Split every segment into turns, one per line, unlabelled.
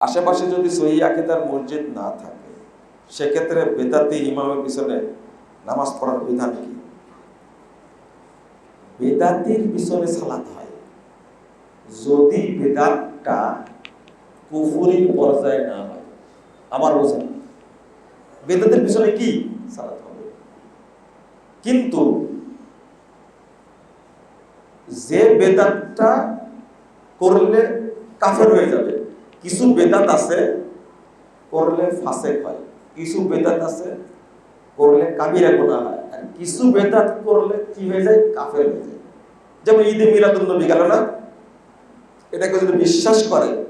আশেপাশে যদি সহি আকিদার মসজিদ না থাকে, সেক্ষেত্রে বেদাতি ইমামের পিছনে নামাজ পড়ার বিধান কি? বেদাতির পিছনে সালাত হয়। যদি বেদাতটা কুফুরির পর্যায়ে না হয়, আমার বোঝেন বেদাতের পিছনে কি? সালাত হবে। কিন্তু যে বেদাতটা করলে কাফের হয়ে যাবে কিছু বেদাত আছে, করলে ফাঁসে হয়। কিছু বেদাত আছে, করলে কাবিরা গোনা হয়। আর কিছু বেদাত করলে কি হয়ে যায়? কাফের হয়ে যায়। যেমন ঈদে মিলাদুল নবী গেল না? এটাকে যদি বিশ্বাস করে,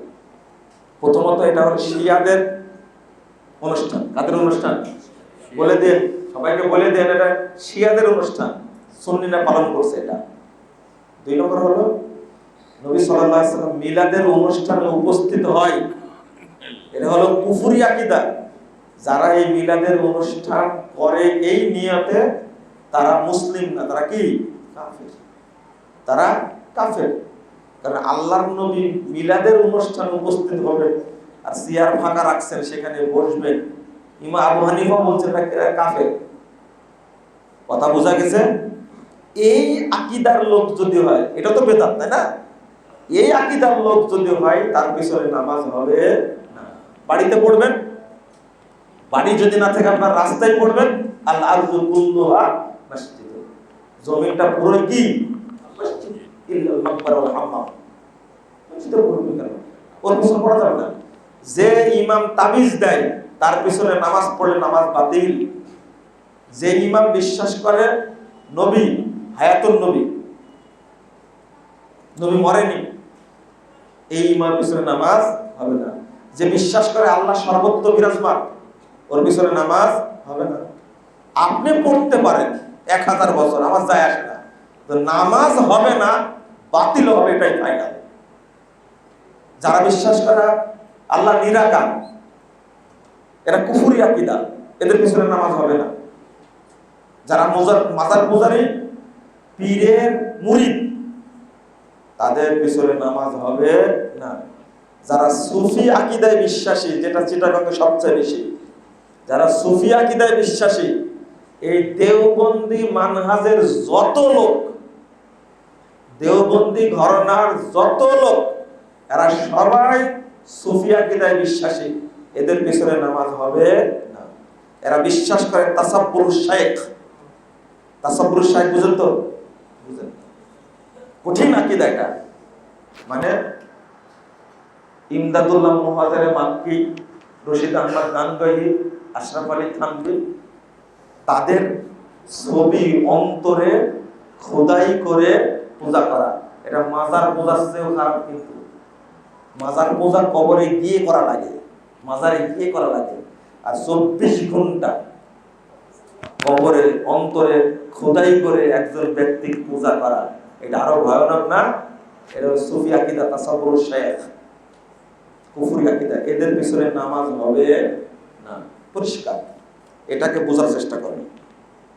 প্রথমত এটা হলো শিয়াদের অনুষ্ঠান। কাদের অনুষ্ঠান? বলে দেন, সবাইকে বলে দেন এটা শিয়াদের অনুষ্ঠান। সুন্নিরা পালন করছে এটা। দুই নম্বর হলো নবী সাল্লাল্লাহু আলাইহি মিলাদের অনুষ্ঠানে উপস্থিত হয়। এটা হলো কুফুরি আকীদা। যারা এই মিলাদের অনুষ্ঠান করে এই নিয়তে তারা মুসলিম না, তারা কি? কাফের। তারা কাফের। কারণ আল্লাহর নবী মিলাদের অনুষ্ঠানে উপস্থিত হবে আর সিয়ার ফাঁকা রাখছেন, সেখানে বসবেন ইমা আবু হানিফা বলছেন কাফের। কথা বোঝা গেছে? এই আকিদার লোক যদি হয়, এটা তো বেদাত, তাই না? এই আকিদার লোক যদি হয় তার পিছনে নামাজ হবে না। বাড়িতে পড়বেন? বাড়ি যদি না থাকে আপনার রাস্তায় পড়বেন? আল আরজু কুল্লুহা মসজিদ। জমিনটা পুরো কি? মসজিদ। না। যে ইমাম তাবিজ দেয়, তার পিছনে নামাজ পড়লে নামাজ বাতিল। যে ইমাম বিশ্বাস করে, নবী হায়াতুল নবী। নবী মরেনি। এই ইমার পিছনে নামাজ হবে না। যে বিশ্বাস করে আল্লাহ সর্বত্র বিরাজমান, ওর পিছনে নামাজ হবে না। আপনি পড়তে পারেন এক হাজার বছর, আমার যায় আসে না। তো নামাজ হবে না, বাতিল হবে এটাই ফাইনাল যারা বিশ্বাস করে আল্লাহ নিরাকার, এরা কুফুরি আকিদা, এদের পিছনে নামাজ হবে না। যারা মোজার মাজার পূজারী, পীরের মুরিদ তাদের পিছনে নামাজ হবে না। যারা সুফি আকিদায় বিশ্বাসী, যেটা চিটাগঙ্গে সবচেয়ে বেশি, যারা সুফি আকিদায় বিশ্বাসী, এই দেওবন্দি মানহাজের যত লোক, দেওবন্দি ঘরনার যত লোক, এরা সবাই সুফি আকিদায় বিশ্বাসী, এদের পিছনে নামাজ হবে না। এরা বিশ্বাস করে তাসাব্বুর শেখ তাসাব্বুর শেখ বুঝেন তো? কঠিন আকিদা এটা। মানে ইমদাদুল্লাহ মুহাজারে মাক্কি, রশিদ আহমদ গানগহি আশরাফ আলী থানভি, তাদের ছবি অন্তরে খোদাই করে পূজা করা। এটা মাজার পূজার চেয়েও খারাপ কিন্তু। মাজার পূজা কবরে গিয়ে করা লাগে। মাজারে গিয়ে করা লাগে। আর চব্বিশ ঘণ্টা কবরে অন্তরে খোদাই করে একজন ব্যক্তি পূজা করা। এটা আরও ভয়ানক না? এটা সুফি আকিদা, তাসাবুর শেখ। কুফুরি আকিদা। এদের পিছনে নামাজ হবে না। পরিষ্কার। এটাকে বোঝার চেষ্টা করেন।